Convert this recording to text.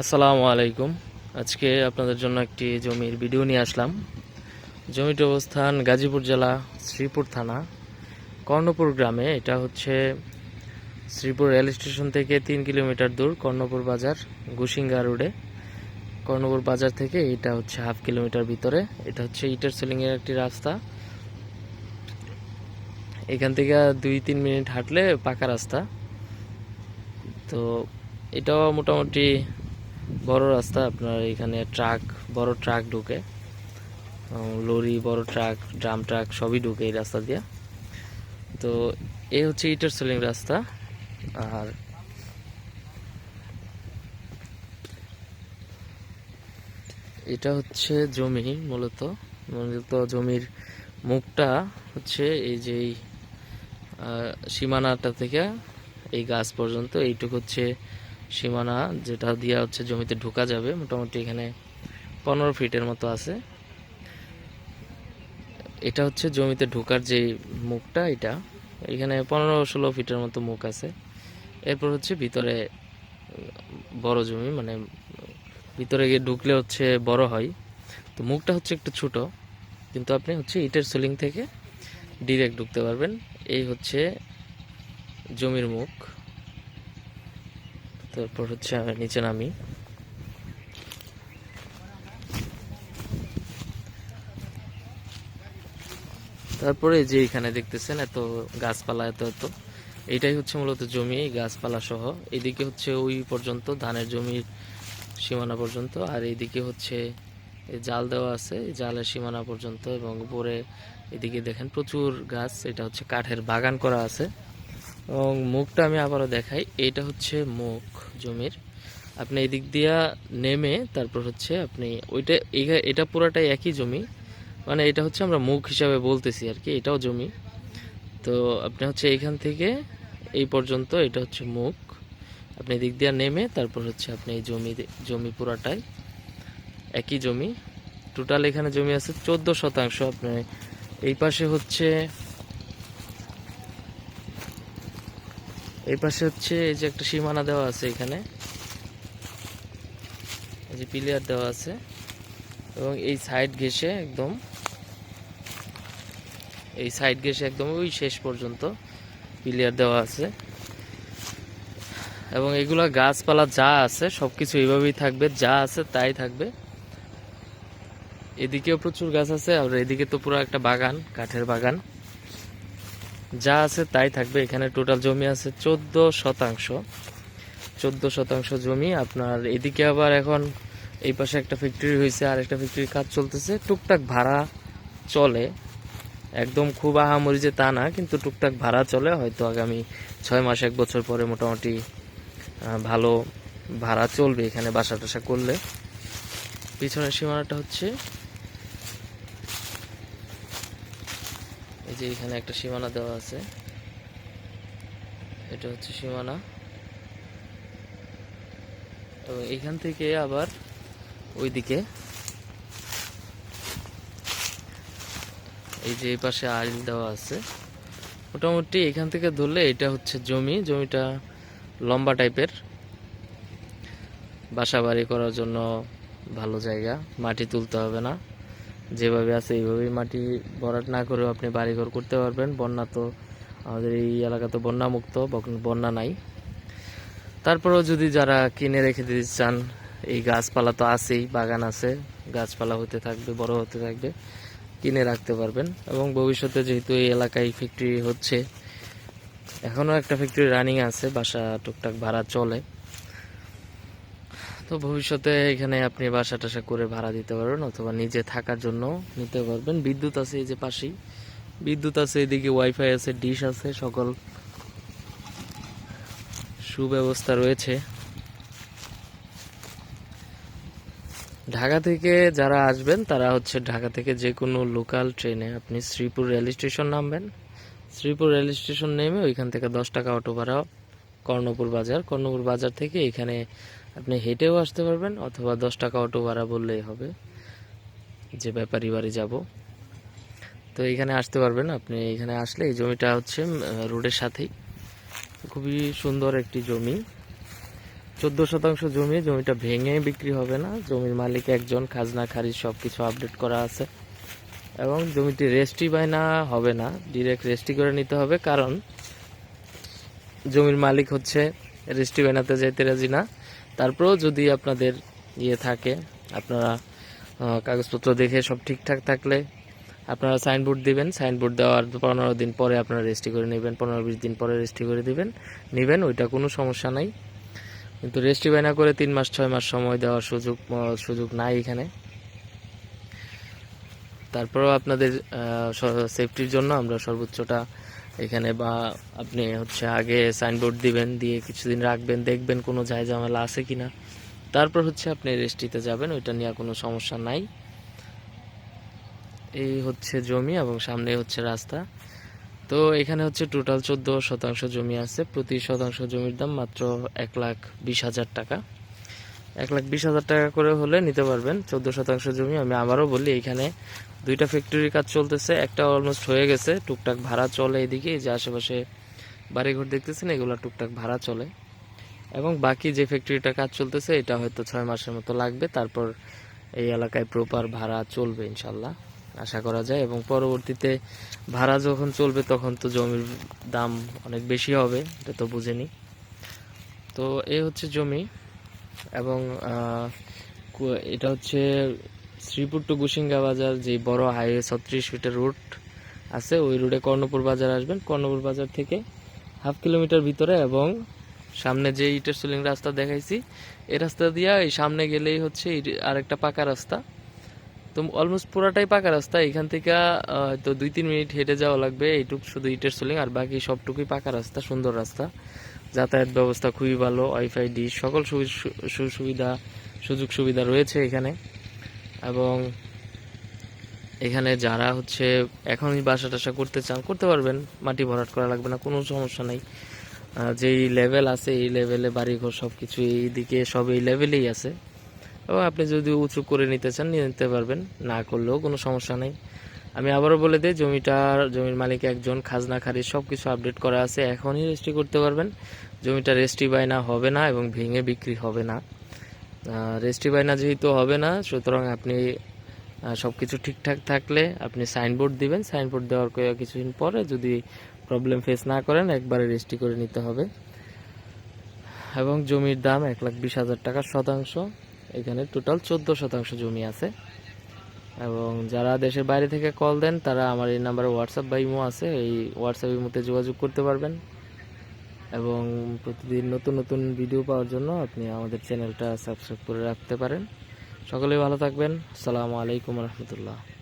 আসসালামু আলাইকুম। আজকে আপনাদের জন্য একটি জমির ভিডিও নিয়ে আসলাম। জমিটির অবস্থান গাজীপুর জেলা শ্রীপুর থানা, কর্ণপুর গ্রামে। এটা হচ্ছে শ্রীপুর রেল স্টেশন থেকে তিন কিলোমিটার দূর কর্ণপুর বাজার, গুসিঙ্গা রোডে। কর্ণপুর বাজার থেকে এটা হচ্ছে হাফ কিলোমিটার ভিতরে। এটা হচ্ছে ইটার সেলিংয়ের একটি রাস্তা। এখান থেকে দুই তিন মিনিট হাঁটলে পাকা রাস্তা। তো এটাও মোটামুটি বড় রাস্তা, আপনার এখানে ট্রাক, বড় ট্রাক ঢুকে লরি, বড় ট্রাক, ড্রাম ট্রাক সবই ঢুকে এই রাস্তা দিয়ে। তো এই হচ্ছে ইটার সেলিং রাস্তা, আর এটা হচ্ছে জমি মূলত। মূলত জমির মুখটা হচ্ছে এই যে সীমানাটা থেকে এই গাছ পর্যন্ত, এইটুকু হচ্ছে সীমানা যেটা দিয়ে হচ্ছে জমিতে ঢোকা যাবে, মোটামুটি এখানে পনেরো ফিটের মতো আছে। এটা হচ্ছে জমিতে ঢোকার যে মুখটা, এটা। এখানে পনেরো ষোলো ফিটের মতো মুখ আছে। এরপর হচ্ছে ভিতরে বড় জমি মানে ভিতরে গিয়ে ঢুকলে হচ্ছে বড় হয়। তো মুখটা হচ্ছে একটু ছোট, কিন্তু আপনি হচ্ছে ইটের সিলিং থেকে ডিরেক্ট ঢুকতে পারবেন। এই হচ্ছে জমির মুখ। তারপর হচ্ছে নিচে নামি। তারপরে যে এখানে দেখতেছেন এত গাছপালা, এত এত। এটাই হচ্ছে মূলত জমি, এই গাছপালা সহ। এদিকে হচ্ছে ওই পর্যন্ত, ধানের জমির সীমানা পর্যন্ত। আর এইদিকে হচ্ছে জাল দেওয়া আছে জালের সীমানা পর্যন্ত এবং উপরে এদিকে দেখেন প্রচুর গাছ। এটা হচ্ছে কাঠের বাগান করা আছে। এবং মুখটা আমি আবারও দেখাই। এইটা হচ্ছে মুখ জমির। আপনি এদিক দিয়া নেমে তারপর হচ্ছে আপনি ওইটা এটা পুরাটাই একই জমি। মানে এটা হচ্ছে আমরা মুখ হিসাবে বলতেছি আর কি, এটাও জমি। তো আপনি হচ্ছে এইখান থেকে এই পর্যন্ত এটা হচ্ছে মুখ। আপনি এদিক দিয়া নেমে তারপর হচ্ছে আপনি এই জমি জমি পুরাটাই একই জমি। টোটাল এখানে জমি আছে চোদ্দ শতাংশ। আপনি এই পাশে হচ্ছে এই পাশে হচ্ছে এই যে একটা সীমানা দেওয়া আছে এখানে। এই যে পিলিয়ার দেওয়া আছে। এবং এই সাইড ঘেসে একদম, এই সাইড ঘেসে একদম ওই শেষ পর্যন্ত পিলিয়ার দেওয়া আছে। এবং এগুলা গাছপালা যা আছে, সবকিছু এইভাবেই থাকবে, যা আছে তাই থাকবে। এদিকেও প্রচুর গাছ আছে, আর এদিকে তো পুরো একটা বাগান, কাঠের বাগান। যা আছে তাই থাকবে। এখানে টোটাল জমি আছে চোদ্দ শতাংশ। চোদ্দ শতাংশ জমি। আপনার এদিকে আবার এখন এই পাশে একটা ফ্যাক্টরি হয়েছে আর একটা ফ্যাক্টরির কাজ চলতেছে। টুকটাক ভাড়া চলে। একদম খুব আহামরি যে তা না, কিন্তু টুকটাক ভাড়া চলে। হয়তো আগামী ছয় মাস, এক বছর পরে মোটামুটি ভালো ভাড়া চলবে এখানে বাসা টাসা করলে। পিছনের সীমানাটা হচ্ছে যে এখানে একটা সীমানা দেওয়া আছে। এটা হচ্ছে সীমানা। এবং এখান থেকে আবার ওইদিকে এই যে এই পাশে আইল দেওয়া আছে। মোটামুটি এখান থেকে ধরলে এটা হচ্ছে জমি। জমিটা লম্বা টাইপের। বাসা বাড়ি করার জন্য ভালো জায়গা। মাটি তুলতে হবে না। যেভাবে আছে এইভাবেই মাটি ভরাট না করেও আপনি বাড়িঘর করতে পারবেন। বন্যা তো আমাদের এই এলাকা তো বন্যা মুক্ত বক- বন্যা নাই। তারপরেও যদি যারা কিনে রেখে দিতে চান, এই গাছপালা তো আছেই, বাগান আছে, গাছপালা হতে থাকবে, বড় হতে থাকবে, কিনে রাখতে পারবেন। এবং ভবিষ্যতে যেহেতু এই এলাকায় ফ্যাক্টরি হচ্ছে, এখনও একটা ফ্যাক্টরি রানিং আছে, বাসা টুকটাক ভাড়া চলে। তো ভবিষ্যতে এখানে আপনি বাসা টাসা করে ভাড়া দিতে পারবেন অথবা নিজে থাকার জন্য নিতে পারবেন। বিদ্যুৎ আছে এই যে পাশেই। বিদ্যুৎ আছে এদিকে ওয়াইফাই আছে ডিশ আছে, সকল সুব্যবস্থা রয়েছে। ঢাকা থেকে যারা আসবেন, তারা হচ্ছে ঢাকা থেকে যে কোনো লোকাল ট্রেনে আপনি শ্রীপুর রেল স্টেশন নামবেন। শ্রীপুর রেল স্টেশন নেমে ওইখান থেকে দশ টাকা অটো ভাড়া কর্ণপুর বাজার। কর্ণপুর বাজার থেকে এখানে আপনি হেঁটেও আসতে পারবেন, অথবা দশ টাকা অটো ভাড়া বললেই হবে। যে ব্যাপারী বাড়ি যাব। তো এখানে আসতে পারবেন আপনি। এখানে আসলে এই জমিটা হচ্ছে রোডের সাথেই। খুবই সুন্দর একটি জমি। চোদ্দ শতাংশ জমি, জমিটা ভেঙে বিক্রি হবে না। জমির মালিক একজন, খাজনা, খারিজ সব কিছু আপডেট করা আছে। এবং জমিটি রেস্টি বাইনা হবে না, ডিরেক্ট রেস্টি করে নিতে হবে। কারণ জমির মালিক হচ্ছে, রেস্টি বানাতে যাইতে রাজি না। তারপরেও যদি আপনাদের ইয়ে থাকে, আপনারা কাগজপত্র দেখে সব ঠিকঠাক থাকলে আপনারা সাইনবোর্ড দিবেন, সাইনবোর্ড দেওয়ার পনেরো দিন পরে আপনারা রেজিস্ট্রি করে নেবেন, পনেরো বিশ দিন পরে রেজিস্ট্রি করে দিবেন, নেবেন, ওইটা কোনো সমস্যা নাই। কিন্তু রেজিস্ট্রি বায়না করে তিন মাস, ছয় মাস সময় দেওয়ার সুযোগ সুযোগ নাই এখানে। তারপরেও আপনাদের সেফটির জন্য আমরা সর্বোচ্চটা এখানে বা আপনি হচ্ছে আগে সাইনবোর্ড দিবেন, দিয়ে কিছুদিন রাখবেন, দেখবেন কোনো যায় ঝামেলা আছে কিনা। তারপর হচ্ছে আপনি রেস্ট্রিতে যাবেন, ওইটা নিয়ে কোনো সমস্যা নাই। এই হচ্ছে জমি এবং সামনে হচ্ছে রাস্তা। তো এখানে হচ্ছে টোটাল চোদ্দ শতাংশ জমি আছে। প্রতি শতাংশ জমির দাম মাত্র এক লাখ বিশ হাজার টাকা। এক লাখ বিশ হাজার টাকা করে হলে নিতে পারবেন। চোদ্দ শতাংশ জমি আমি আবারও বলি, এখানে দুইটা ফ্যাক্টরির কাজ চলতেছে, একটা অলমোস্ট হয়ে গেছে, টুকটাক ভাড়া চলে এদিকে যে আশেপাশে বাড়িঘর দেখতেছেন, এগুলো টুকটাক ভাড়া চলে। এবং বাকি যে ফ্যাক্টরিটা কাজ চলতেছে, এটা হয়তো ছয় মাসের মতো লাগবে, তারপর এই এলাকায় প্রপার ভাড়া চলবে ইনশাল্লাহ, আশা করা যায়। এবং পরবর্তীতে ভাড়া যখন চলবে, তখন তো জমির দাম অনেক বেশি হবে, এটা তো বুঝেনি। তো এই হচ্ছে জমি, এবং এটা হচ্ছে শ্রীপুর টু গুসিঙ্গা বাজার যে বড় হাইওয়ে ছত্রিশ ফিটের রুট আছে ওই রুটে কর্ণপুর বাজার আসবেন। কর্ণপুর বাজার থেকে হাফ কিলোমিটার ভিতরে এবং সামনে যে ইটের সুলিং রাস্তা দেখাইছি এই রাস্তা দিয়া এই সামনে গেলেই হচ্ছে আরেকটা পাকা রাস্তা। তো অলমোস্ট পুরাটাই পাকা রাস্তা। এখান থেকে আহ, তো দুই তিন মিনিট হেঁটে যাওয়া লাগবে। এইটুক শুধু ইটের সুলিং আর বাকি সবটুকুই পাকা রাস্তা সুন্দর রাস্তা। যাতায়াত ব্যবস্থা খুবই ভালো ওয়াইফাই ডিশ সকল সুবিধা সুযোগ সুবিধা রয়েছে এখানে। এবং এখানে যারা হচ্ছে এখনই বাসা টাসা করতে চান, করতে পারবেন। মাটি ভরাট করা লাগবে না, কোনো সমস্যা নেই। যেই লেভেল আছে, এই লেভেলে বাড়িঘর সব কিছু এইদিকে সব এই লেভেলেই আছে। এবং আপনি যদি উঁচু করে নিতে চান, নিয়ে নিতে পারবেন। না করলেও কোনো সমস্যা নেই। আমি আবারও বলে দিই জমিটার জমির মালিক একজন, খাজনা খারিজ সব কিছু আপডেট করা আছে। এখনই রেজিস্ট্রি করতে পারবেন। জমিটা রেজিস্ট্রি বাইনা হবে না এবং ভেঙে বিক্রি হবে না। রেজিস্ট্রি বাইনা যেহেতু হবে না, সুতরাং আপনি সব কিছু ঠিকঠাক থাকলে আপনি সাইনবোর্ড দিবেন। সাইনবোর্ড দেওয়ার কিছুদিন পরে যদি প্রবলেম ফেস না করেন, একবারে রেজিস্ট্রি করে নিতে হবে। এবং জমির দাম এক লাখ বিশ হাজার টাকা শতাংশ। এখানে টোটাল চোদ্দ শতাংশ জমি আছে। এবং যারা দেশের বাইরে থেকে কল দেন, তারা আমার এই নাম্বারে হোয়াটসঅ্যাপ বা ইমো আছে। এই হোয়াটসঅ্যাপ ইমোতে যোগাযোগ করতে পারবেন। এবং প্রতিদিন নতুন নতুন ভিডিও পাওয়ার জন্য আপনি আমাদের চ্যানেলটা সাবস্ক্রাইব করে রাখতে পারেন। সকলেই ভালো থাকবেন। আসসালামু আলাইকুম রহমতুল্লাহ।